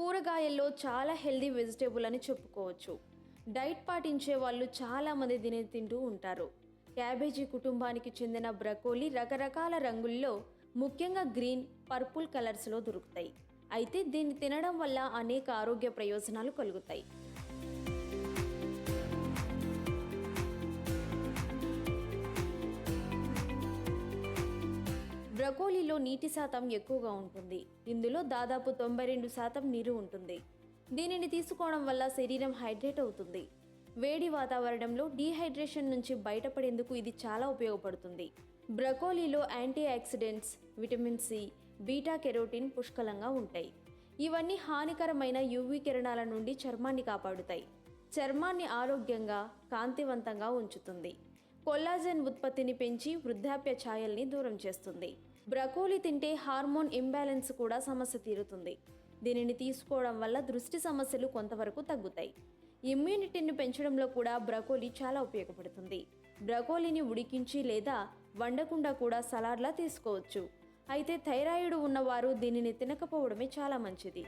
కూరగాయల్లో చాలా healthy vegetable అని చెప్పుకోవచ్చు. డైట్ పాటించే వాళ్ళు చాలామంది దీనిని తింటూ ఉంటారు. క్యాబేజీ కుటుంబానికి చెందిన బ్రకోలీ రకరకాల రంగుల్లో ముఖ్యంగా గ్రీన్ పర్పుల్ కలర్స్లో దొరుకుతాయి. అయితే దీన్ని తినడం వల్ల అనేక ఆరోగ్య ప్రయోజనాలు కలుగుతాయి. బ్రకోలీలో నీటి శాతం ఎక్కువగా ఉంటుంది. ఇందులో దాదాపు తొంభై రెండు శాతం నీరు ఉంటుంది. దీనిని తీసుకోవడం వల్ల శరీరం హైడ్రేట్ అవుతుంది. వేడి వాతావరణంలో డీహైడ్రేషన్ నుంచి బయటపడేందుకు ఇది చాలా ఉపయోగపడుతుంది. బ్రకోలీలో antioxidants vitamin C beta carotene పుష్కలంగా ఉంటాయి. ఇవన్నీ హానికరమైన యువి కిరణాల నుండి చర్మాన్ని కాపాడుతాయి. చర్మాన్ని ఆరోగ్యంగా కాంతివంతంగా ఉంచుతుంది. కొల్లాజెన్ ఉత్పత్తిని పెంచి వృద్ధాప్య ఛాయల్ని దూరం చేస్తుంది. బ్రకోలీ తింటే హార్మోన్ ఇంబ్యాలెన్స్ కూడా సమస్య తీరుతుంది. దీనిని తీసుకోవడం వల్ల దృష్టి సమస్యలు కొంతవరకు తగ్గుతాయి. ఇమ్యూనిటీని పెంచడంలో కూడా బ్రకోలీ చాలా ఉపయోగపడుతుంది. బ్రకోలీని ఉడికించి లేదా వండకుండా కూడా సలాడ్లా తీసుకోవచ్చు. అయితే థైరాయిడ్ ఉన్నవారు దీనిని తినకపోవడమే చాలా మంచిది.